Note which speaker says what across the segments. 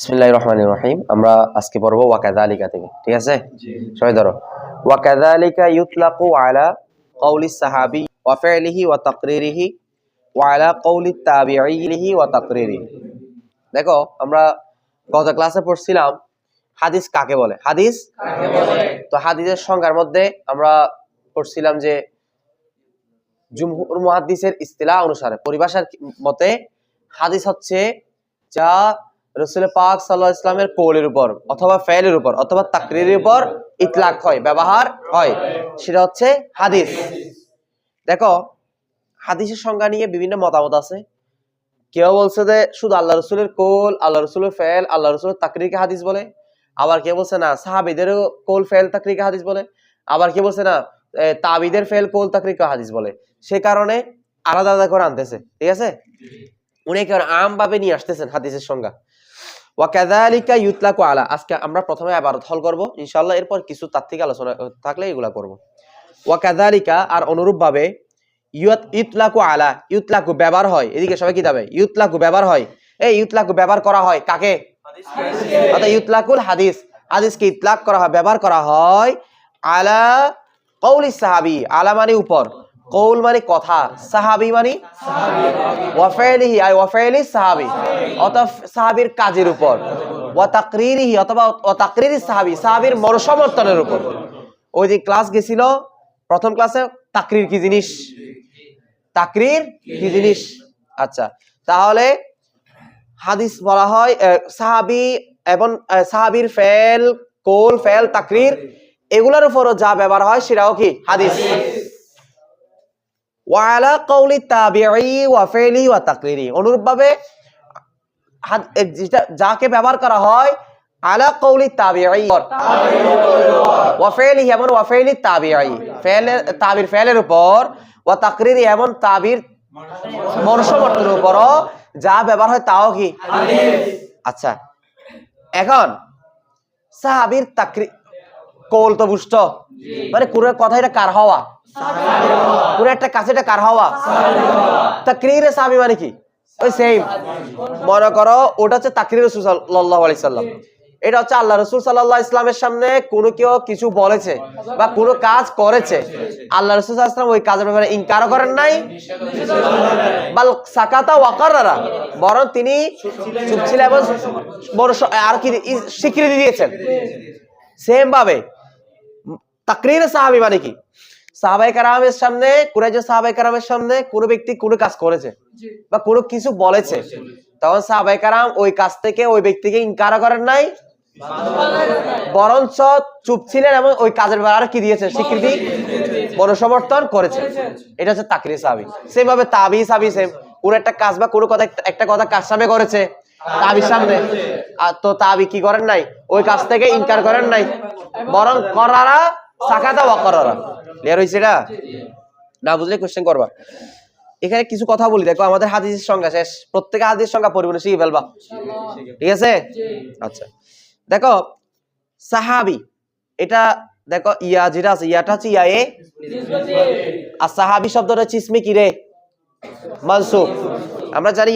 Speaker 1: বিসমিল্লাহ রহমান রহিম। আমরা আজকে পড়ব ওয়াকাদালিকা থেকে ঠিক আছে? সবাই ধরো। ওয়াকাদালিকা ইউতলাকু আলা কৌলি সাহাবি ওয়া ফি'লিহি ওয়া তাকরিরিহি ওয়া আলা কৌলি ওয়া তাকরিরিহি। দেখো আমরা গত ক্লাসে পড়ছিলাম হাদিস কাকে বলে? হাদিস তো হাদিসের সংজ্ঞার মধ্যে আমরা পড়ছিলাম যে জুমহুর মুহাদ্দিসের ইস্তিলাহ অনুসারে পরিভাষার মতে হাদিস হচ্ছে যা রসুল পাক সাল্লাহ ইসলামের কৌলের উপর অথবা ফেলের উপর অথবা তাকরিরের উপর ইতলাক হয়, ব্যবহার হয়। সেটা হচ্ছে হাদিস। দেখো, হাদিসের সংজ্ঞা নিয়ে বিভিন্ন মতামত আছে। কেউ বলছে যে শুধু আল্লাহ রসুলের কোল, আল্লাহ রসুলের ফেল আল্লাহ রসুলের তাকরিকে হাদিস বলে। আবার কেউ বলছে না, সাহাবিদেরও কোল ফেল তাকরিকে হাদিস বলে। আবার কেউ বলছে না তাবিদের ফেল কোল তাকরিকে হাদিস বলে। সে কারণে আলাদা আলাদা করে আনতেছে, ঠিক আছে? উনি একেবারে আম ভাবে নিয়ে আসতেছেন হাদিসের সংজ্ঞা। ওয়াকাদালিকা ইউতলাকু আলা। আজকে আমরা প্রথমে আবার হল করব। ইনশাআল্লাহ এরপর কিছু থেকে আলোচনা থাকলে এগুলা করব। ওয়াকাদালিকা আর অনুরূপভাবে ইউত ইতলাকু আলা ইউতলাকু ব্যবহার হয়। এদিকে সবাই কি যাবে? ইউতলাকু ব্যবহার হয়। এই ইউতলাকু ব্যবহার করা হয় কাকে? অর্থাৎ ইউতলাকুল হাদিস। হাদিসকে ইতলাক করা হয়, ব্যবহার করা হয় আলা কৌলি সাহাবি, আলা মানে উপর। কৌল মানে কথা, সাহাবি মানে? ওয়াফেলিহি আই ওয়াফেলি সাহাবি। অথবা সাহাবির কাজের উপর। ওয়া তাকরিরিহি, অথবা ওয়া তাকরিরি সাহাবি, সাহাবির মরসমর্থনের উপর। ওই যে ক্লাস গেছিল, প্রথম ক্লাসে তাকরির কি জিনিস? তাকরির কি জিনিস? আচ্ছা তাহলে হাদিস বলা হয় সাহাবি এবং সাহাবির ফেল, কোল, ফেল, তাকরির, এগুলোর উপরও যা ব্যবহার হয়, সেটাও কি? হাদিস। ওয়ালা কৌলি তাবিঈ ওয়া ফেলি ওয়া তাকরিরি অনুরূপভাবে যেটা যাকে ব্যবহার করা হয় আলা কৌলি তাবিঈ। ওয়া ফেলি এমন ওয়া ফেলি তাবিঈ। ফেলের তাবির ফেলের উপর ওয়া তাকরিরি এমন তাবির মনসমর্থনের উপরও যা ব্যবহার হয় তাও কি? আচ্ছা। এখন সাহাবির তাকরি কৌল তো বুঝত মানে কোন কথা এটা কার হওয়া? কোন একটা কাছে এটা কার হওয়া? তাকরিরে সাহাবি মানে কি? ওই সেম মনে করো ওটা হচ্ছে তাকরির রসুল সাল্লাল্লাহু আলাইহি সাল্লাম। এটা হচ্ছে আল্লাহ রসুল সাল্লাহ ইসলামের সামনে কোনো কেউ কিছু বলেছে বা কোনো কাজ করেছে। আল্লাহ রসুল সাল্লাম ওই কাজের ব্যাপারে ইনকারও করেন নাই। বাল সাকাতা ওয়াকাররা বরং তিনি চুপ ছিলেন এবং বড় আর কি স্বীকৃতি দিয়েছেন। সেম ভাবে তাকরির সাহাবি মানে কি? সাহাবাই কারামের সামনে একজন সাহাবাই কারামের সামনে কোনো ব্যক্তি কোনো কাজ করেছে? বা কোনো কিছু বলেছে? তখন সাহাবাই কারাম ওই কাজ থেকে ওই ব্যক্তিকে ইনকার করেন নাই? বরঞ্চ চুপ ছিলেন এবং ওই কাজের ব্যাপারে কি দিয়েছে? স্বীকৃতি? মনোসমর্থন করেছে। এটা হচ্ছে তাকরি সাহাবি। সেম ভাবে তাবি সাবি সেম কোন একটা কাজ বা কোনো কথা একটা কথা কাজ সামনে করেছে? তাবির সামনে। আর তো তাবি কি করেন নাই? ওই কাজ থেকে ইনকার করেন নাই। বরং করারা এখানে কিছু কথা বলি, দেখো, আমাদের হাদিসের সংখ্যা শেষ। প্রত্যেকে সংখ্যা পরিমাণে শিখে ফেলবা ঠিক আছে? আচ্ছা। দেখো, সাহাবি, এটা, দেখো, ইয়া যেটা আছে, ইয়াটা ইয়া এ? আর সাহাবি শব্দটা হচ্ছে কি রে? মানসুব আমরা জানি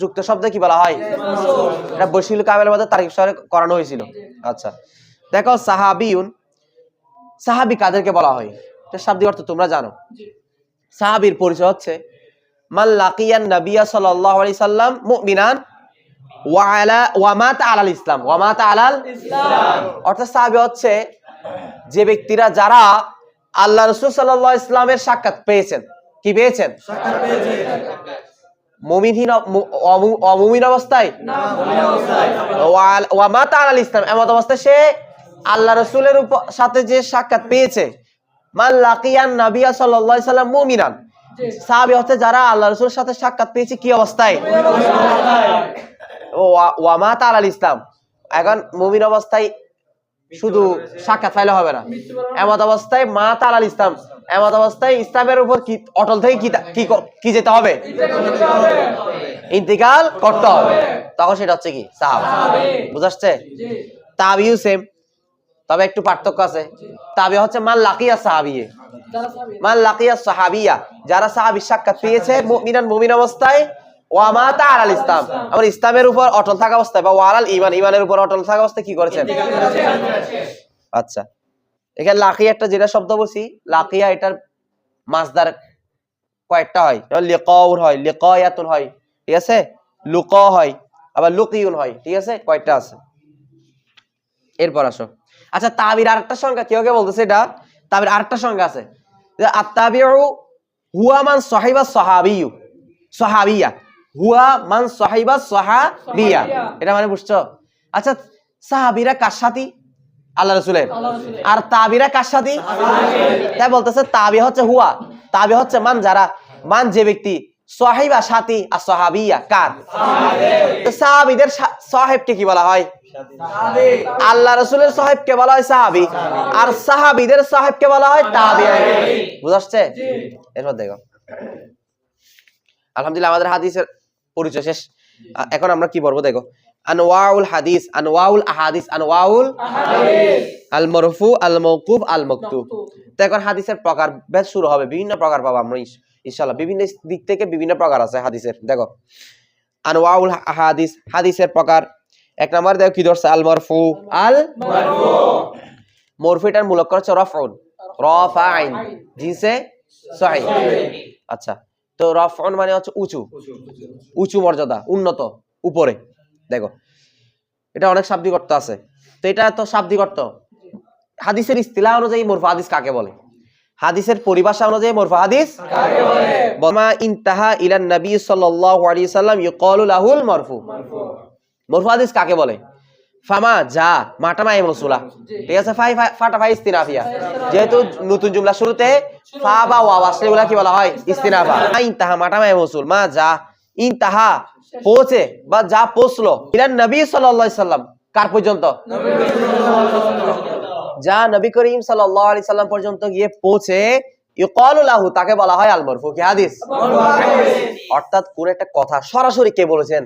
Speaker 1: যুক্ত শব্দ কি বলা হয়? এটা বশিল কামেলের মধ্যে তারিখ করানো হয়েছিল। আচ্ছা। দেখো, সাহাবিউন সাহাবি কাদেরকে বলা হয়? শাব্দিক অর্থ তোমরা জানো। সাহাবীর পরিচয় হচ্ছে মান লাকিয়ান নবিয়া সাল্লাল্লাহু আলাইহি সাল্লাম মুমিনান ওয়া আলা ওয়া মাতা আলাল ইসলাম। ওয়া মাতা আলাল ইসলাম। অর্থাৎ সাহাবী হচ্ছে যে ব্যক্তিরা যারা আল্লাহ রাসূল সাল্লাল্লাহু ইসলামের সাক্ষাৎ পেয়েছেন। কি পেয়েছেন? অমু- অমুমিন অবস্থায়? ওয়া মাতা আলাল ইসলাম। এমন অবস্থায় সে আল্লাহ রসুলের উপর সাথে যে সাক্ষাৎ পেয়েছে। মান লাকিয়ান নাবিয়া আলাইহি সাল্লাম মুমিনান। সাহাবী হচ্ছে যারা আল্লাহ রসুলের সাথে সাক্ষাৎ পেয়েছে কি অবস্থায়? ওয়া- ওয়া মাতা আলাল ইসলাম। এখন মুমিন অবস্থায় শুধু সাক্ষাৎ পাইলে হবে না। এমত অবস্থায় মা তালাল ইসলাম। এমত অবস্থায় ইসলামের উপর কি অটল থেকে কি কি যেতে হবে? ইন্তিকাল করতে হবে। তখন সেটা হচ্ছে কি? সাহাবা। বুঝাচ্ছে তাবিও সেম তবে একটু পার্থক্য আছে। তাবি হচ্ছে মান লাকিয়া সাহাবিয়ে। মান লাকিয়া সাহাবিয়া। যারা সাহাবি সাক্ষাৎ পেয়েছে মুমিনান মুমিন অবস্থায় ইসলাম। আমার ইসলামের উপর অটল থাকা অবস্থায় বা ওয়ালাল ইমান ইমানের উপর অটল থাকা অবস্থায় কি করেছেন আচ্ছা। এখানে লাকিয়া একটা যেটা শব্দ বলছি লাকিয়া এটার মাসদার কয়েকটা হয়। লিকাউর হয় লিকায়াতুন হয় ঠিক আছে? লুক হয় আবার লুকিউন হয় ঠিক আছে? কয়েকটা আছে। এরপর আসো। আচ্ছা তাবির আরেকটা সংখ্যা কেউ কেউ বলতেছে এটা? তাবির আরেকটা সংখ্যা আছে। আত্তাবিউ হুয়া মান সাহিবা সাহাবিয়ু। সাহাবিয়া। হুয়া মান সাহিবা সাহাবিয়া। এটা মানে বুঝছ? আচ্ছা সাহাবিরা কার সাথী? আল্লাহ রসুলের। আর তাবিরা কার সাথী? তাই বলতেছে তাবি হচ্ছে হুয়া। তাবি হচ্ছে মান যারা মান যে ব্যক্তি সাহিবা সাথী আর সাহাবিয়া কার? সাহাবিদের সাহেবকে কি বলা হয়? আল্লাহ রসুলের সাহেবকে বলা হয় সাহাবি। আর সাহাবিদের সাহেবকে বলা হয় তাবি বুঝাচ্ছে? এরপর দেখো। আলহামদুলিল্লাহ আমাদের হাদিসের পরিচয় শেষ। এখন আমরা কি পড়ব দেখো? আনওয়াউল হাদিস আনওয়াউল আহাদিস আনওয়াউল আল মরফু আল আল মকতুব। তো এখন হাদিসের প্রকার ভেদ শুরু হবে বিভিন্ন প্রকার পাবো আমরা বিভিন্ন দিক থেকে বিভিন্ন প্রকার আছে হাদিসের। দেখো আনওয়াউল হাদিস হাদিসের প্রকার এক নম্বর দেখো কি ধরছে? আল মরফু আল মরফু এটার মূলক হচ্ছে রফউন। রফাইন। জিনসে সহিহ আচ্ছা তো রফউন মানে হচ্ছে উঁচু। উঁচু মর্যাদা উন্নত উপরে। দেখো এটা অনেক শাব্দিক অর্থ আছে। তো এটা তো শাব্দিক অর্থ হাদিসের ইস্তিলাহ অনুযায়ী মরফা হাদিস কাকে বলে? হাদিসের পরিভাষা অনুযায়ী মরফা হাদিস বমা ইনতাহা ইলান নবী সাল্লাল্লাহু আলাইহি সাল্লাম ইউকালু লাহুল মারফু। মরফু হাদিস কাকে বলে? ফামা যা মাটা মাই রসুলা। ঠিক আছে ফাই ফাটা ফাই ইস্তিনাফিয়া। যেহেতু নতুন জুমলা শুরুতে ফা বা ওয়া আসলে এগুলা কি বলা হয়? ইস্তিনাফা। ইনতাহা মাটা মাই রসুল মা যা ইনতাহা পৌঁছে বা যা পৌঁছলো ইলান নবী সাল্লাল্লাহু আলাইহি সাল্লাম কার পর্যন্ত? যা নবী করিম সাল্লাল্লাহু আলাইহি সাল্লাম পর্যন্ত গিয়ে পৌঁছে ইউকালু লাহু, তাকে বলা হয় আল মারফু কি হাদিস? অর্থাৎ কোন একটা কথা, সরাসরি কে বলেছেন?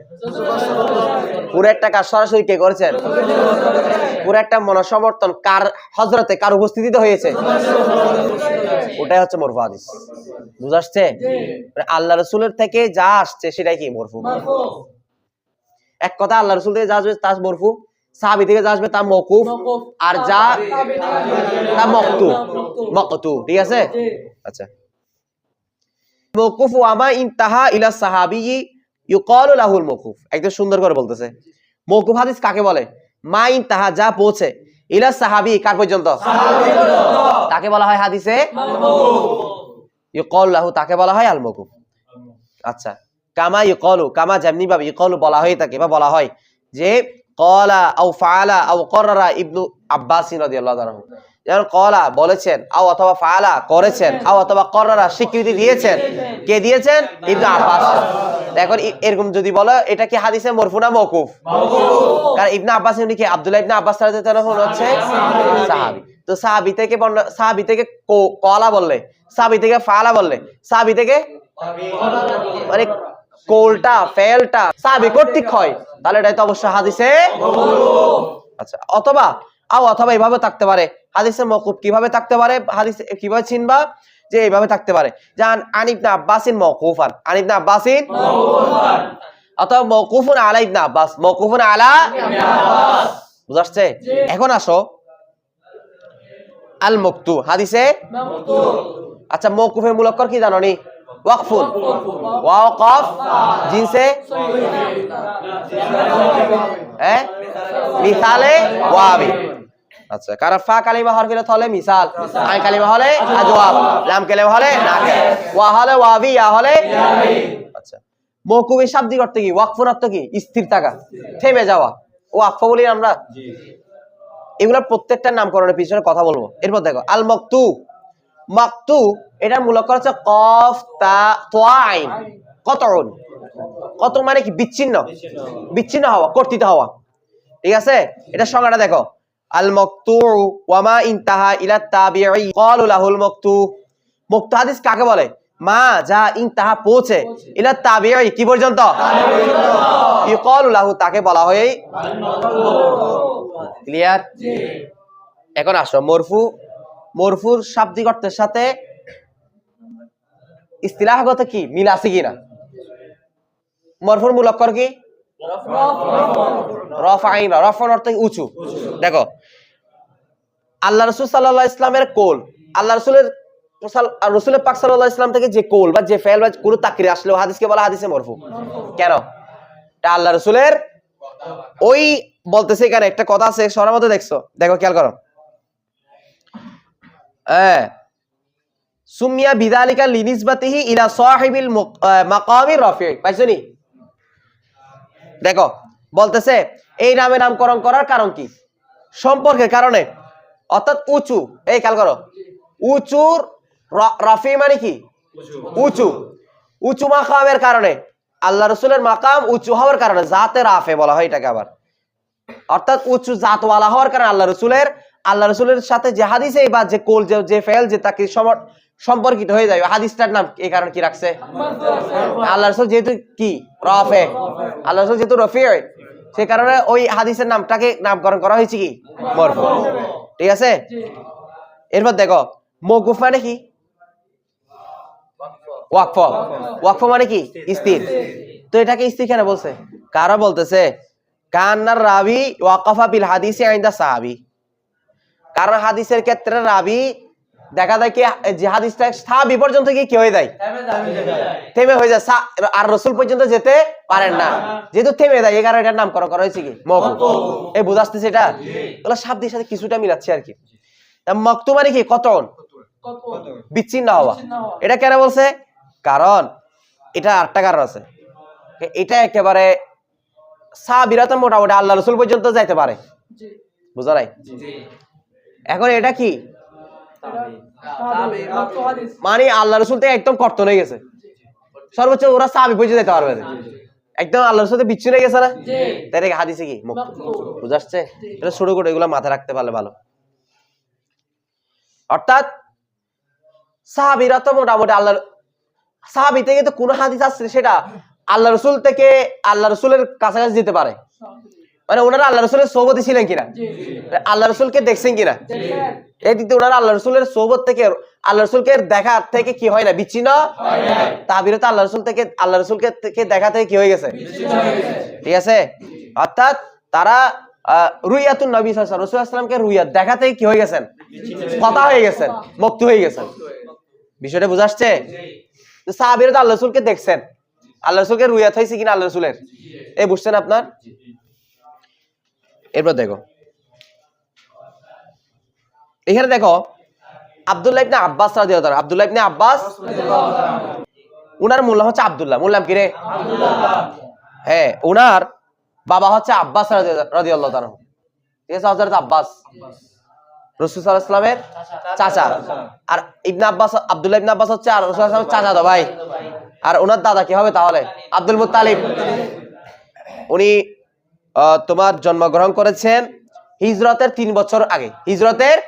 Speaker 1: পুরো একটা কাজ সরাসরি কে করেছেন? পুরো একটা মনসমর্থন কার হজরতে কার উপস্থিতিতে হয়েছে? ওটাই হচ্ছে মরফু হাদিস। বুঝাচ্ছে মানে আল্লাহ রসুলের থেকে যা আসছে, সেটাই কি মরফু? এক কথা আল্লাহ রসুল থেকে যা আসবে, তা মরফু? সাহাবি থেকে যা আসবে তা মকুফ আর যা তা মকতু মকতু ঠিক আছে? আচ্ছা। মকুফ আমা ইনতাহা ইলা সাহাবি ইউকালু লাহুল মকুফ একদম সুন্দর করে বলতেছে। মকুফ হাদিস কাকে বলে? মা ইনতাহা যা পৌঁছে। ইলা সাহাবি কার পর্যন্ত? তাকে বলা হয় হাদিসে? ইউকালু লাহু তাকে বলা হয় আল মকুফ আচ্ছা। কামা ইউকালু কামা যেমনি ভাবে ইউকালু বলা হয় তাকে বা বলা হয় যে কলা আও ফাআলা আও কররা ইবনু আব্বাস রাদিয়াল্লাহু আনহু যেমন কলা বলেছেন আও অথবা ফাআলা করেছেন আও অথবা কররা স্বীকৃতি দিয়েছেন কে দিয়েছেন? ইবনু আব্বাস। এখন এরকম যদি বলো এটা কি হাদিসে মরফু না মওকুফ? কারণ ইবনু আব্বাস উনি কি আব্দুল্লাহ ইবনু আব্বাস রাদিয়াল্লাহু আনহু হচ্ছে সাহাবী। তো সাহাবী থেকে সাহাবী থেকে কলা বললে সাহাবী থেকে ফাআলা বললে সাহাবী থেকে মানে কোলটা, ফেলটা সাহাবী কর্তৃক হয়। তাহলে এটা তো অবশ্যই হাদিসে আচ্ছা অথবা, আও অথবা এইভাবে থাকতে পারে। হাদিসে মকুফ কীভাবে থাকতে পারে? হাদিস কীভাবে চিনবা? যে এইভাবে থাকতে পারে। জান আনিবনা আব্বাসিন মকুফান আনিবনা আব্বাসিন অথবা মকুফুন আলা ইবনা আব্বাস। মকুফুন আলা বুঝাচ্ছে? এখন আসো। আল মুক্তু হাদিসে আচ্ছা মকুফের মূলকর কি জানো নি ওয়াকফুন ওয়াকফ জিনসে হ্যাঁ মিসালে ওয়াবি। আচ্ছা কারণ ফা কালিমা হরফিলে হলে মিসাল। আই কালিমা হলে? আজওয়াব লাম কালিমা হলে? নাকে ওয়া হলে ওয়াবি ইয়া হলে? আচ্ছা মৌকুবের শাব্দিক অর্থ কি? ওয়াকফুন অর্থ কি? স্থির থাকা থেমে যাওয়া। ওয়াকফ বলি আমরা? এগুলোর প্রত্যেকটার নামকরণের পিছনে কথা বলব। এরপর দেখো আল মকতু মকতু এটার মূলক হচ্ছে কফ তা তোয়া আইন কতরণ কত মানে কি? বিচ্ছিন্ন। বিচ্ছিন্ন হওয়া কর্তৃত হওয়া। ঠিক আছে? এটা সংজ্ঞাটা দেখো। আল মকতু ওয়ামা ইনতাহা ইলা তাবিঈ ক্বালু লাহুল মকতু মুক্ত হাদিস কাকে বলে? মা যা ইনতাহা পৌঁছে ইলা তাবিঈ কি পর্যন্ত? ইউকালু লাহু তাকে বলা হয় ক্লিয়ার? এখন আসো মরফু মরফুর শাব্দিক অর্থের সাথে ইস্তিলাহগত কি? মিল আছে কিনা মরফুর মূল অক্ষর কি? রফাইন রফন অর্থ উঁচু। দেখো, আল্লাহ রসুল সাল্লাহ ইসলামের কোল, আল্লাহ রসুলের রসুলের পাক সাল্লাহ ইসলাম থেকে যে কোল বা যে ফেল বা কোনো তাকরি আসলেও হাদিসকে বলা হাদিসে মরফু। কেন? এটা আল্লাহ রসুলের ওই বলতেছে এখানে, একটা কথা আছে সরার মধ্যে দেখছ। দেখো, খেয়াল করো। হ্যাঁ। সুমিয়া বিদালিকা লিনিসবাতিহি ইলা সাহিবিল মুক- মাকামি রফি। পাইছো নি? দেখো, বলতেছে, এই নামে নামকরণ করার কারণ কি? সম্পর্কের কারণে। অর্থাৎ উঁচু। এই খেয়াল করো। উঁচুর রফি মানে কি? উঁচু। উঁচু মাকামের কারণে। আল্লাহ রসুলের মাকাম উঁচু হওয়ার কারণে, জাতে রাফে বলা হয় এটাকে আবার। অর্থাৎ উঁচু জাতওয়ালা হওয়ার কারণে আল্লাহ রসুলের আল্লাহ রসুলের সাথে যে হাদিসে বা যে কোল যে ফেল যে তাকে সমর- সম্পর্কিত হয়ে যায় হাদিসটার নাম এই কারণে কি রাখছে? আল্লাহ রসুল যেহেতু কি? রফে। আল্লাহ রসুল যেহেতু রফি। সে কারণে ওই হাদিসের নামটাকে নামকরণ করা হয়েছে কি? মরফু। ঠিক আছে? এরপর দেখো মৌকুফ মানে কি? ওয়াকফ। ওয়াকফ মানে কি? স্থির। তো এটাকে স্থির কেন বলছে? কারা বলতেছে? কান্নার রাবি ওয়াকফা বিল হাদিসে আইন্দা সাহাবি। কারণ হাদিসের ক্ষেত্রে রাবি দেখা যায় কি যে হাদিসটা সাহাবি পর্যন্ত কি কি হয়ে যায়? থেমে হয়ে যায়। সা- আর রসুল পর্যন্ত যেতে পারেন না। যেহেতু থেমে যায় এই কারণে এটার নামকরণ করা হয়েছে কি? মকু এই বুঝাচ্তেছে এটা? ওগুলো শাব্দের সাথে কিছুটা মিলাচ্ছে আর কি। মকতু মানে কি? কতন? বিচ্ছিন্ন হওয়া। এটা কেন বলছে? কারণ এটা আরেকটা কারণ আছে। এটা একেবারে সাহাবিরা তো মোটামুটি আল্লাহ রসুল পর্যন্ত যাইতে পারে। বুঝা নাই? এখন এটা কি? মানে আল্লাহ রসুল থেকে একদম কর্তন হয়ে গেছে। সর্বোচ্চ ওরা সাহাবি পর্যন্ত যেতে পারবে একদম আল্লাহ রসুল থেকে বিচ্ছিন্ন হয়ে গেছে না? তাই হাদিসে কি? বুঝাচ্ছে? এটা ছোট করে এগুলো মাথায় রাখতে পারলে ভালো। অর্থাৎ সাহাবিরা তো মোটামুটি আল্লাহ সাহাবি থেকে তো কোন হাদিস আসছে সেটা আল্লাহ রসুল থেকে আল্লাহ রসুলের কাছাকাছি যেতে পারে। মানে ওনারা আল্লাহ রসুলের সৌবতি ছিলেন কিনা? আল্লাহ রসুলকে দেখছেন কিনা? দিক ওনারা আল্লাহ রসুলের সৌবত থেকে আল্লাহ রসুলকে দেখা থেকে কি হয় না? বিচ্ছিন্ন তাবিরত আল্লাহ রসুল থেকে আল্লাহ রসুলকে থেকে দেখা থেকে কি হয়ে গেছে? ঠিক আছে? অর্থাৎ তারা আহ, নবী সাল্লাল্লাহু রসুল আসলামকে রুইয়াত দেখা থেকে কি হয়ে গেছেন? কথা হয়ে গেছেন মুক্ত হয়ে গেছেন। বিষয়টা আল্লাহ রসুলকে দেখছেন। আল্লাহ রসুলকে রুইয়াত হয়েছে কিনা আল্লাহ রসুলের? এই বুঝছেন আপনার? এরপর দেখো। এখানে দেখো, আব্দুল্লাহ ইবনে আব্বাস রাদিয়াল্লাহু তাআলা, আব্দুল্লাহ ইবনে আব্বাস, উনার মূল হচ্ছে আব্দুল্লাহ মূল নাম কি রে? হ্যাঁ উনার বাবা হচ্ছে আব্বাস রাদিয়াল্লাহু তাআলা ঠিক আছে, হযরত আব্বাস। রাসূল সাল্লাল্লাহু আলাইহি চাচা। আর ইবনে আব্বাস, আব্দুল্লাহ ইবনে আব্বাস হচ্ছে আর রাসূল সাল্লাল্লাহু আলাইহি চাচা তো ভাই। আর ওনার দাদা কি হবে তাহলে? আব্দুল মুত্তালিব। উনি তোমার জন্মগ্রহণ করেছেন হিজরতের তিন বছর আগে। হিজরতের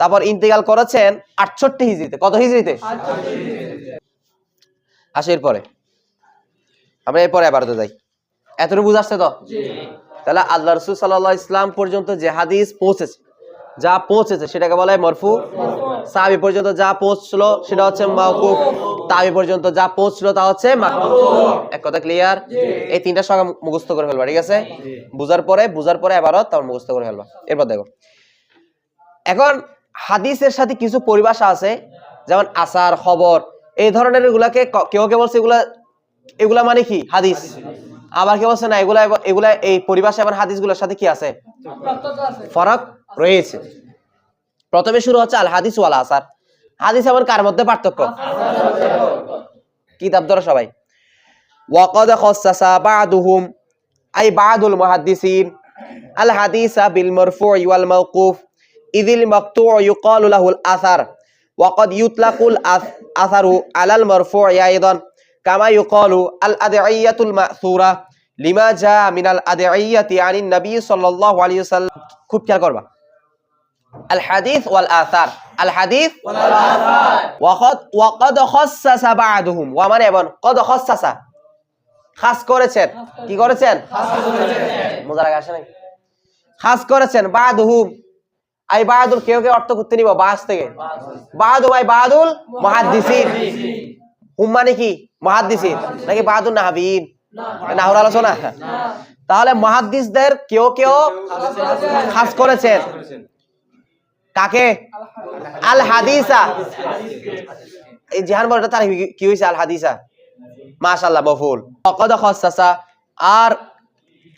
Speaker 1: তারপর ইন্তেকাল করেছেন আটষট্টি হিজড়িতে। কত হিজড়িতে? আসে এরপরে। আমরা এরপরে আবার তো যাই। এতটুকু বুঝাচ্ছে তো? তাহলে আল্লাহ রসুল সাল্লাহ ইসলাম পর্যন্ত যে হাদিস পৌঁছেছে। যা পৌঁছেছে সেটাকে বলা হয় মরফু। সাহাবি পর্যন্ত যা পৌঁছলো সেটা হচ্ছে মাওকুফ। তাবি পর্যন্ত যা পৌঁছলো তা হচ্ছে এক কথা ক্লিয়ার এই তিনটা সঙ্গে মুখস্থ করে ফেলবা ঠিক আছে? বুঝার পরে বুঝার পরে এবারও তারপর মুখস্থ করে ফেলবা। এরপর দেখো। এখন হাদিসের সাথে কিছু পরিভাষা আছে যেমন আসার খবর এই ধরনের এগুলাকে কেউ কে বলছে এগুলা এগুলা মানে কি? হাদিস। আবার কেউ বলছে না এগুলা এগুলা এই পরিভাষা এবং হাদিসগুলোর সাথে কি আছে। ফরক রয়েছে। প্রথমে শুরু হচ্ছে আল হাদিস ওয়ালা আসার। হাদিস এবং কার মধ্যে পার্থক্য? কিতাব ধরো সবাই। ওয়াকাদ খাসসাসা বাদুহুম, আই বাদুল মুহাদ্দিসিন, আল হাদিসা বিল মারফু' ওয়াল মাওকুফ ইযিল মাকতু' ইউকালু লাহুল আসার। ওয়াকাদ ইউতলাকুল আসারু আলাল মারফু' আইদান, কামা ইউকালু আল আদঈয়াতুল মা'থুরা লিমা জা মিনাল আদঈয়াতি আনিন নবী সাল্লাল্লাহু আলাইহি ওয়াসাল্লাম। খুব খেয়াল করবা। আসার আল হাদিস ওয়াকাদ ওয়াকাদ খাসসাসা বা'দুহুম। ওয়া মানে এবং কদ খাসসাসা খাস করেছেন। কি করেছেন? মজা লাগে আসে খাস করেছেন, বাদুহুম। আই বাদুল, কেউ কেউ অর্থ করতে নিব, বাস থেকে। বাদু ভাই বাদুল মহাদ্দিসিন। হুম মানে কি? মহাদ্দিসিন। নাকি বাহাদুর নাহাবিন? নাহর আলোচনা? তাহলে মহাদ্দিসদের কেউ কেউ খাস করেছেন। কাকে? আল হাদিসা এই জিহান বলটা তার কি হয়েছে আল হাদিসা মাশাল্লাহ মফুল। অকদ খসাসা, আর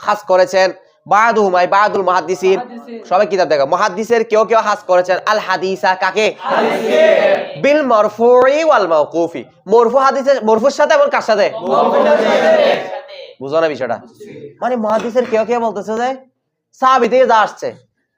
Speaker 1: খাস করেছেন বাদুহুম, আই বাদুল মুহাদ্দিসিন। সবাই কিতাব দেখো। মুহাদ্দিসের কেউ কেউ খাস করেছেন। আল হাদিসা কাকে? বিল মারফুই ওয়াল মাওকুফি। মারফু হাদিসের মারফুর সাথে এবং কার সাথে? বুঝো না বিষয়টা। মানে মুহাদ্দিসের কেউ কেউ বলতেছে যে সাহাবী যা আসছে।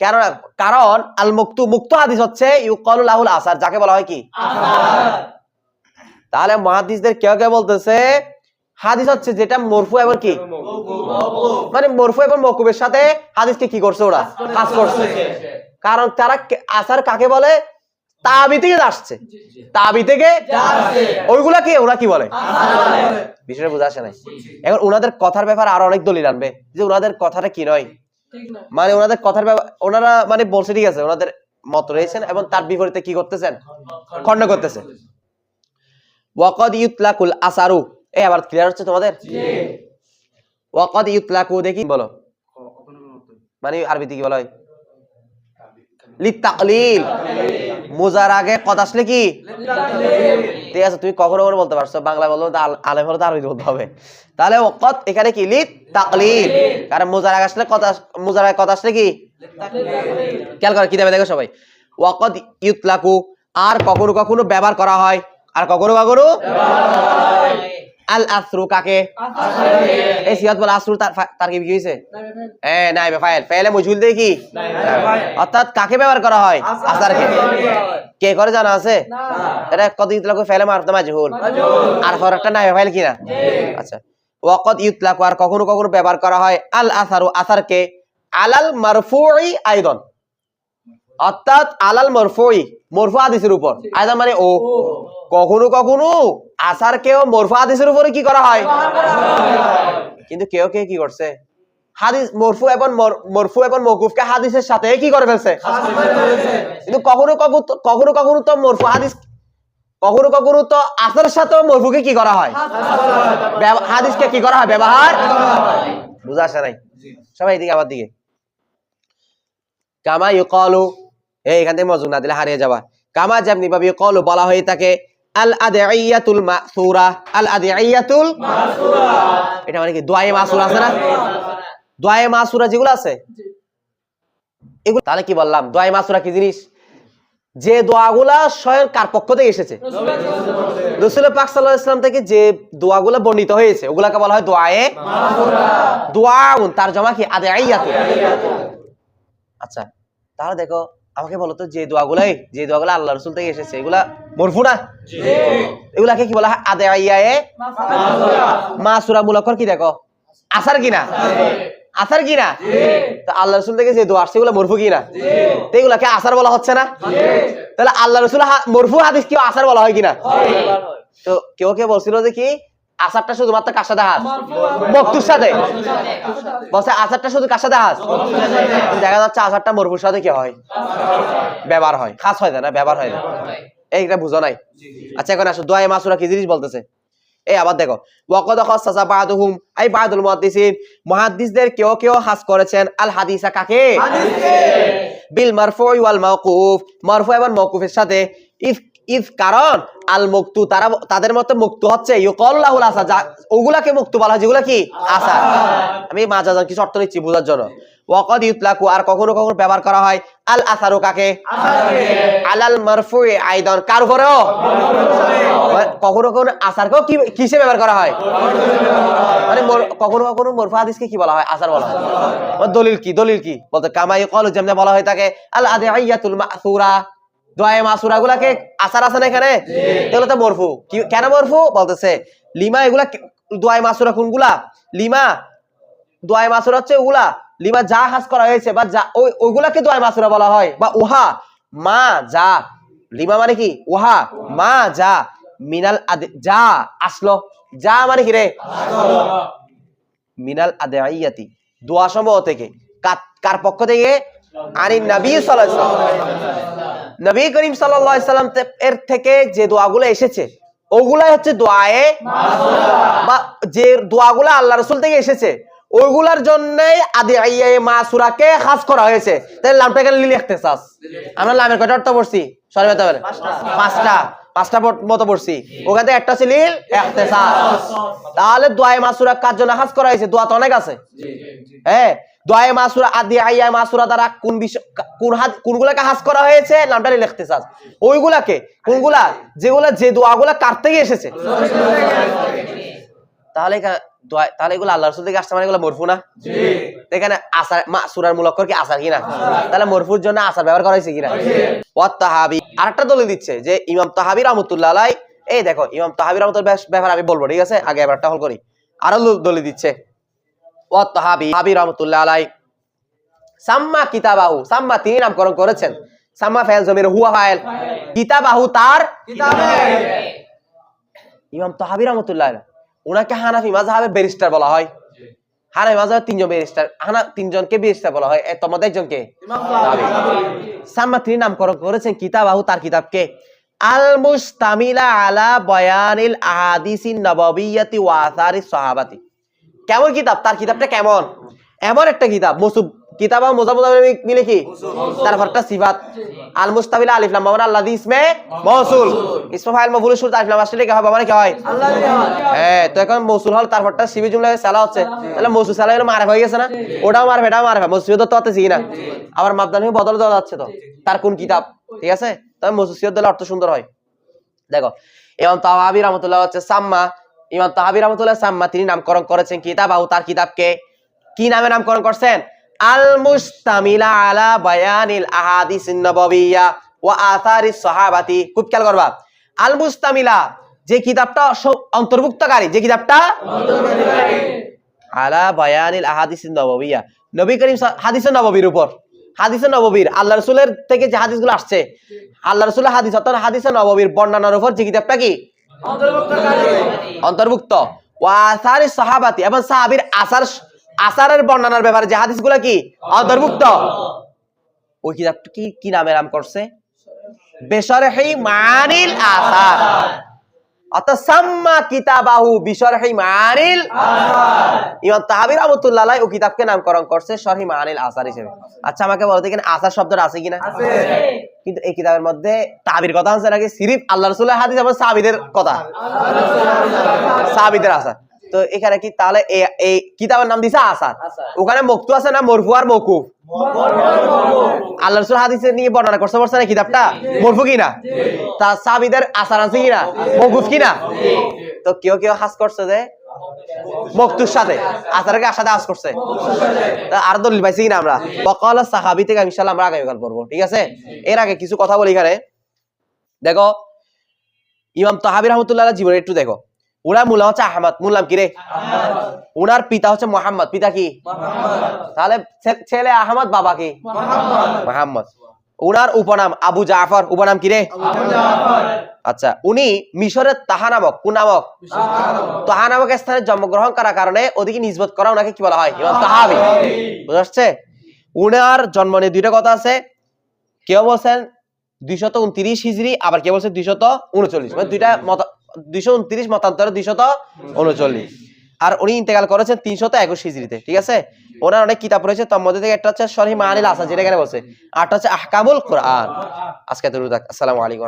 Speaker 1: কারণ আল মুক্তু মুক্ত হাদিস হচ্ছে ইউকালুল আহুল আসার যাকে বলা হয় কি? তাহলে মহাদিসদের কেউ কেউ বলতেছে হাদিস হচ্ছে যেটা মরফু এবং কি? মানে মরফু এবং মকুবের সাথে হাদিসকে কি করছে ওরা? কাজ করছে। কারণ তারা আসার কাকে বলে? তাবি থেকে আসছে। তাবি থেকে ওইগুলা কি ওরা কি বলে? বিষয়টা বোঝা আসে নাই। এখন ওনাদের কথার ব্যাপারে আরও অনেক দলিল আনবে। যে ওনাদের কথাটা কি নয়? মানে ওনাদের কথার ওনারা মানে বলছে ঠিক আছে ওনাদের মত রয়েছেন এবং তার বিপরীতে কি করতেছেন? খণ্ড করতেছে। ওয়াকদ ইউতলাকুল আসারু। এই আবার ক্লিয়ার হচ্ছে তোমাদের? ওয়াকদ ইউতলাকু দেখি বলো। মানে আরবিতে কি বলা হয়? লিতাকলিল মুজার আগে কদ আসলে কি? ঠিক আছে তুমি কখনো কখনো বলতে পারছ বাংলা বলব তো আল- আলেম হলে তো আরবি বলতে হবে। তাহলে ওকত এখানে কি? লিত তাকলিল। কারণ মুজার আসলে কথা মুজার আগে কথা আসলে কি? খেয়াল করে কি দেবে দেখো সবাই। ওয়াকদ ইউতলাকু আর কখনো কখনো ব্যবহার করা হয়। আর কখনো কখনো? আল আসরু। কাকে এই সিয়াত বলে আসরু তার কি হয়েছে এ নাই ফাইল। ফাইলে মজুল দিয়ে কি? অর্থাৎ কাকে ব্যবহার করা হয়? আসারকে কে করে জানা আছে? এটা কত ইতলাকু ফাইলে মারতে মাজহুল আর ফরকটা নাই ফাইল কিনা আচ্ছা। ওয়াকদ ইতলাকু আর কখনো কখনো ব্যবহার করা হয় আল আসারু আসারকে আলাল মারফুই আইদন। অর্থাৎ আলাল মরফুই মরফু হাদিসের উপর। আয়দা মানে ও। কখনো কখনো আসারকেও মরফু হাদিসের উপরে কি করা হয়? কিন্তু কেউ কে কি করছে? হাদিস মরফু এবং মর- মরফু এবং মকুফকে হাদিসের সাথে কি করে ফেলছে? কিন্তু কখনো কখনো কখনো কখনো তো মরফু হাদিস কখনো কখনো তো আসার সাথেও মরফুকে কি করা হয়? হাদিসকে কি করা হয়? ব্যবহার? বুঝা আসে নাই। সবাই এদিকে আমার দিকে। কামা ইউকালু এই এখান থেকে মজুক না দিলে হারিয়ে যাবা। কামা যেমনি ভাবে ইউকালু বলা হয়ে থাকে আল আদিয়াতুল মাসুরা আল আদিয়াতুল এটা মানে কি দোয়ায়ে মাসুরা আছে না? দোয়ায়ে মাসুরা যেগুলো আছে? এগুলো তাহলে কি বললাম? দোয়ায়ে মাসুরা কি জিনিস? যে দোয়াগুলা স্বয়ং কার পক্ষ থেকে এসেছে? রসুল পাক আলাইহি ইসলাম থেকে যে দোয়াগুলো বর্ণিত হয়েছে, ওগুলাকে বলা হয় দোয়ায়ে দোয়াউন তার জমা কি? আদিয়াতুল আচ্ছা তাহলে দেখো, আমাকে বলো তো, যে দোয়াগুলাই, যে দোয়াগুলো আল্লাহ রসুল থেকে এসেছে, এগুলা মরফু না? এগুলাকে কি বলা হয়? আদে আইয়ায়ে মাসুরা মূলকর কি দেখো? আসার কিনা আসার কিনা তো আল্লাহ রসুল থেকে যে দোয়া আসছে এগুলো মরফু কিনা তো এগুলাকে আসার বলা হচ্ছে না? তাহলে আল্লাহ রসুল মরফু হাদিস কি আসার বলা হয় কিনা তো কেউ কেউ বলছিল যে কি আসারটা শুধুমাত্র কার সাথে হাস? মকতুর সাথে। বলছে আসারটা শুধু কার সাথে হাস? দেখা যাচ্ছে আসারটা মরফুর সাথে কি হয়? ব্যবহার হয়। খাস হয় না ব্যবহার হয় না। এইটা বুঝো নাই? আচ্ছা এখন আসো দোয়াই মাসুরা কি জিনিস বলতেছে? এই আবার দেখো ওয়াকদ খাসসাসা বাদুহুম আই বাদুল মুহাদ্দিসিন মুহাদ্দিসদের কেউ কেউ হাস করেছেন আল হাদিসা কাকে? বিল মারফু ওয়াল মাওকুফ মারফু এবং মাওকুফের সাথে ইফ ইফ কারণ আল মুক্তু, তারা তাদের হচ্ছে ইউকাল্লাহুল আসা যা ওগুলাকে বলা হয়, যেগুলা কি? আসা আমি কিছু অর্থ নিচ্ছি বোঝার জন্য। ওয়াকদ ইউতলাকু, আর কখনো কখনো ব্যবহার করা হয় আল আসারু কাকে? আলাল মারফুই আইদান। কার মানে কখনো কখনো কি কিসে ব্যবহার করা হয়? মানে কখনো কখনো মরফা হাদিসকে কি বলা হয়? আসার বলা হয়। মানে দলিল কি? দলিল কি? বলতে কামাই কল যেমন বলা হয় থাকে আল আদিয়াতুল মাসুরা। দোয়ায়ে মাসুরা গুলাকে আসার আছে না এখানে? এগুলো তো মরফু কেন মরফু বলতেছে লিমা এগুলা দোয়ায়ে মাসুরা কোনগুলা? লিমা দোয়াই মাসুরা হচ্ছে ওগুলা। লিমা যা হাস করা হয়েছে বা যা ওই ওইগুলাকে মাসুরা বলা হয়? বা উহা মা যা। লিমা মানে কি? উহা মা যা। মিনাল আদে যা আসলো। যা মানে কি রে? মিনাল আদাইয়াতি দোয়া সমূহ থেকে। কার- কার পক্ষ থেকে? আনি নবী সাল্লাল্লাহু আলাইহি ওয়াসাল্লাম। নবী করিম সাল্লাল্লাহু সাল্লাম এর থেকে যে দোয়াগুলো এসেছে ওগুলাই হচ্ছে দোয়ায়ে বা যে দোয়াগুলো আল্লাহ রসুল থেকে এসেছে ওইগুলার জন্যই আদি মাসুরাকে খাস করা হয়েছে। তাহলে লামটা কেন লিলি ইখতিসাস আমরা লামের কয়টা অর্থ পড়ছি? সরি বলতে পারে। পাঁচটা। পাঁচটা মতো পড়ছি। ওখানে একটা ছিল তাহলে দোয়ায়ে মাসুরা কার জন্য খাস করা হয়েছে? দোয়া তো অনেক আছে। হ্যাঁ? দোয়ায়ে মাসুরা আদি আইয়া মাসুরা দ্বারা কোন বিষয় কোন হাত কোনগুলাকে হাস করা হয়েছে? নামটা লিখতে চাস। ওইগুলাকে কোনগুলা? যেগুলা যে দোয়াগুলা কার থেকে এসেছে। তাহলে তাহলে এগুলো আল্লাহ রসুল থেকে আসছে মানে এগুলো মরফু না? এখানে আসার মাসুরার মূলক কি আসার কিনা? তাহলে মরফুর জন্য আসার ব্যবহার করা হয়েছে কিনা? তাহাবি আরেকটা দলিল দিচ্ছে যে ইমাম তাহাবি রহমতুল্লাহ এই দেখো ইমাম তাহাবি ব্যাপার আমি বলব ঠিক আছে? আগে এবারটা হল করি। আরও দলিল দিচ্ছে ওয়াত্তাহাবি হাবি রহমতুল্লাহ আলাই সাম্মা কিতাবাহু সাম্মা তিনি নামকরণ করেছেন। সাম্মা ফাইল জমির হুয়া ফাইল। কিতাবাহু তার ইমাম তাহাবি রহমতুল্লাহ ওনাকে হানাফি ব্যারিস্টার বলা হয়। হানাফি তিনজন ব্যারিস্টার। হানা তিনজনকে ব্যারিস্টার বলা হয়। এর একজনকে। সাম্মা তিনি নামকরণ করেছেন কিতাবাহু তার কিতাবকে। আল মুস্তামিলা আলা বয়ানিল আহাদিসিন নববিয়্যাতি ওয়া আসারিস সাহাবাতি। কেমন কিতাব? তার কিতাবটা কেমন? এমন একটা কিতাব। মুসুব কিতাব আর মিলে কি? তারপরটা সিফাত। আল মুস্তাবিলা আলিফ লাম। আল্লাহ ইসমে মৌসুল ইসমে ফাইল মফুল শুরু আলিফ লাম। আসলে কি হয়? কি হয়? হ্যাঁ। তো এখন মৌসুল হল তারপরটা সিবি জুমলা সালা হচ্ছে। তাহলে মৌসুল সালা হলো মারফ হয়ে গেছে না? ওটাও মারফ এটাও মারফ। মৌসুল তো হচ্ছে না। আবার মাপদান বদল দেওয়া যাচ্ছে তো। তার কোন কিতাব? ঠিক আছে? তবে মৌসুল দিলে অর্থ সুন্দর হয়। দেখো ইমাম তাহাবি রহমতুল্লাহ হচ্ছে সাম্মা। ইমাম তাহাবি রহমতুল্লাহ সাম্মা তিনি নামকরণ করেছেন কিতাব আহু তার কিতাবকে। কি নামে নামকরণ করছেন? আল মুস্তামিলা আলা বায়ানিল আহাদিস নববিয়া ওয়া আথারিস সাহাবাতি। খুব খেয়াল করবা। আল মুস্তামিলা যে কিতাবটা অন্তর্ভুক্তকারী, যে কিতাবটা? আলা বায়ানিল আহাদিস নববিয়া নবী করিম হাদিসে নববীর উপর। হাদিসে নববীর। আল্লাহ রসুলের থেকে যে হাদিসগুলো আসছে, আল্লাহ রসুলের হাদিস অর্থাৎ হাদিসে নববীর বর্ণনার উপর যে কিতাবটা কি? অন্তর্ভুক্ত ওয়াসারি সাহাবাতি। এবং সাহাবির আসার আসারের বর্ণনার ব্যাপারে যে হাদিসগুলো কি? অন্তর্ভুক্ত। ওই কিতাবটা কি কি নামে নাম করছে? বেসরহি মানিল আসার। কিতাবাহু বিশরহি মানিল ইমাম তাহাবি রহমতুল্লাহ ও কিতাবকে নামকরণ করছে শরহি মানিল আসার হিসেবে। আচ্ছা আমাকে বলতে এখানে আসার শব্দটা আছে কিনা? কিন্তু এই কিতাবের মধ্যে তাবির কথা আছে নাকি? সিরিফ আল্লাহ রসুলের হাদিস এবং সাহাবিদের কথা। সাহাবিদের আসার তো এখানে কি? তাহলে এই কিতাবের নাম দিছে আসার ওখানে মুক্তু আছে না? মরফু আর মকুফ আল্লাহ রসুল হাদিসে নিয়ে বর্ণনা করছে বলছে না কিতাবটা? মরফু কিনা? তা সাহাবিদের আসার আছে কিনা? মকুফ কিনা? তো কেউ কেউ হাস করছে যে মকতুর সাথে। আসারকে আসাতে আস করছে? আর দলিল পাইছি কিনা আমরা? বকাল সাহাবি থেকে ইনশাআল্লাহ আমরা আগামীকাল পড়ব ঠিক আছে? এর আগে কিছু কথা বলি এখানে। দেখো ইমাম তাহাবির রহমতুল্লাহ জীবনে একটু দেখো। ওনার মূলা হচ্ছে আহমদ মুল্লাম কিরে ওনার পিতা হচ্ছে মোহাম্মদ পিতা কি? তাহলে ছেলে আহমদ বাবা কি? মোহাম্মদ। ওনার উপনাম আবু জাফর উপনাম কিরে আচ্ছা উনি মিশরের তাহা নামক কোন নামক? তাহা নামক। স্থানে জন্মগ্রহণ করার কারণে ওদিকে নিজবত করা ওনাকে কি বলা হয়? তাহাবি। বুঝা যাচ্ছে উনার জন্ম নিয়ে দুইটা কথা আছে? কেউ বলছেন দুইশত উনত্রিশ হিজড়ি আবার কেউ বলছে দুইশত উনচল্লিশ। মানে দুইটা মত দুইশো উনত্রিশ মতান্তরে দুইশত উনচল্লিশ। আর উনি ইন্তেকাল করেছেন তিনশত একুশ হিজড়িতে, ঠিক আছে? ওনার অনেক কিতাব রয়েছে, তার মধ্যে থেকে একটা হচ্ছে সরি মানিল আসা যেটা এখানে বলছে। আরটা হচ্ছে আহকামুল কোরআন। আজকে আসসালামু আলাইকুম।